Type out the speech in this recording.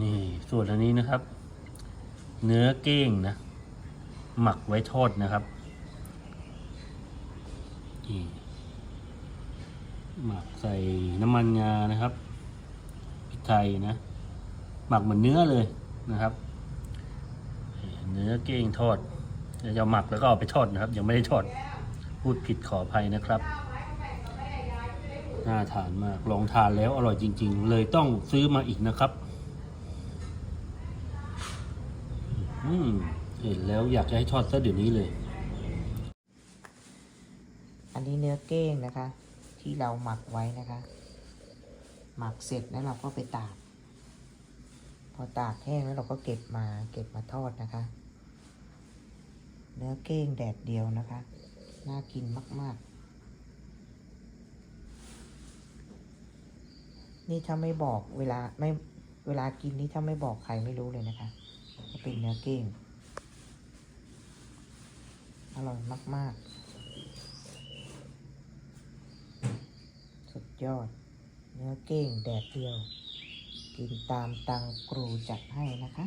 นี่ส่วนอันนี้นะครับ เนื้อเก้งนะ หมักไว้ทอดนะครับนี่หมักใส่น้ำมันงานะครับพริกไทยนะ หมักเหมือนเนื้อเลยนะครับ เนื้อเก้งทอดเดี๋ยวจะหมักแล้วก็เอาไปทอดนะครับ ยังไม่ได้ทอด พูดผิดขออภัยนะครับน่าทานมาก ลองทานแล้วอร่อยจริง ๆ เลยต้องซื้อมาอีกนะครับ อืมเห็นแล้วอยากจะให้ทอดซะเดี๋ยวนี้เลย อันนี้เนื้อเก้งนะคะ ที่เราหมักไว้นะคะ หมักเสร็จแล้วเราก็ไปตาก พอตากแห้งแล้วเราก็เก็บมาเก็บมาทอดนะคะ เนื้อเก้งแดดเดียวนะคะ น่ากินมากๆ นี่ถ้าไม่บอกเวลาไม่เวลากินนี่ถ้าไม่บอกใครไม่รู้เลยนะคะ ป็นเนื้อเก้งอร่อยมาก ๆ สุดยอด เนื้อเก้งแดดเดียว กินตามตังครูจัดให้นะคะ